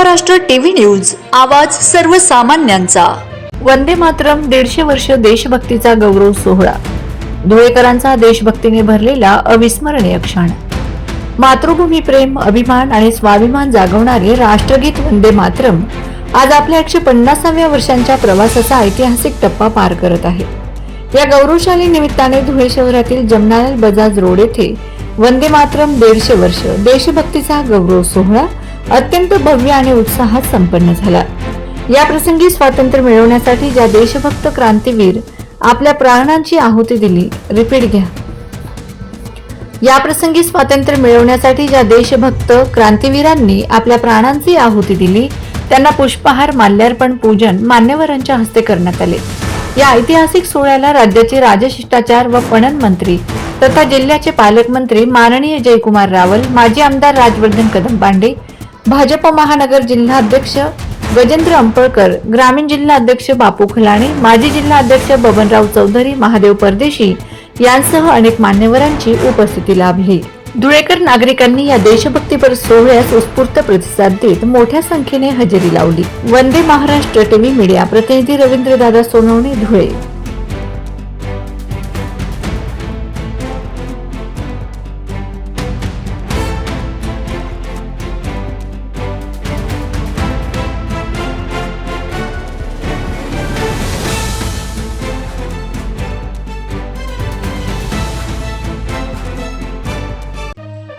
Maharashtra TV news आवाज सर्वसामान्यांचा. वंदे मातरम दीडशे वर्ष देशभक्तीचा गौरव सोहळा. धुळेकरांचा देशभक्तीने भरलेला अविस्मरणीय क्षण. मातृभूमी प्रेम अभिमान आणि स्वाभिमान जागवणारे राष्ट्रगीत वंदे मातरम आज आपल्या एकशे पन्नासाव्या वर्षांच्या प्रवासाचा ऐतिहासिक टप्पा पार करत आहे. या गौरवशाली निमित्ताने धुळे शहरातील जमनालाल बजाज रोड येथे वंदे मातरम दीडशे वर्ष देशभक्तीचा गौरव सोहळा अत्यंत भव्य आणि उत्साहात संपन्न झाला. या प्रसंगी स्वातंत्र्य मिळवण्यासाठी ज्या देशभक्त क्रांतीवीर आपल्या प्राणांची आहुती दिली रिपीट घ्या. या प्रसंगी स्वातंत्र्य मिळवण्यासाठी ज्या देशभक्त क्रांतीवीरांनी आपल्या प्राणांची आहुती दिली त्यांना पुष्पहार माल्यार्पण पूजन मान्यवरांच्या हस्ते करण्यात आले. या ऐतिहासिक सोहळ्याला राज्याचे राजशिष्टाचार व पणन मंत्री तथा जिल्ह्याचे पालकमंत्री माननीय जयकुमार रावल माजी आमदार राजवर्धन कदम पांडे भाजप महानगर जिल्हाध्यक्ष गजेंद्र अंपळकर ग्रामीण जिल्हा अध्यक्ष बापू खलाणे माजी जिल्हा अध्यक्ष बबनराव चौधरी महादेव परदेशी यांसह अनेक मान्यवरांची उपस्थिती लाभली. धुळेकर नागरिकांनी या देशभक्तीपर सोहळ्यास उत्स्फूर्त प्रतिसाद देत मोठ्या संख्येने हजेरी लावली. वंदे महाराष्ट्र टीव्ही मीडिया प्रतिनिधी रवींद्रदादा सोनवणे धुळे.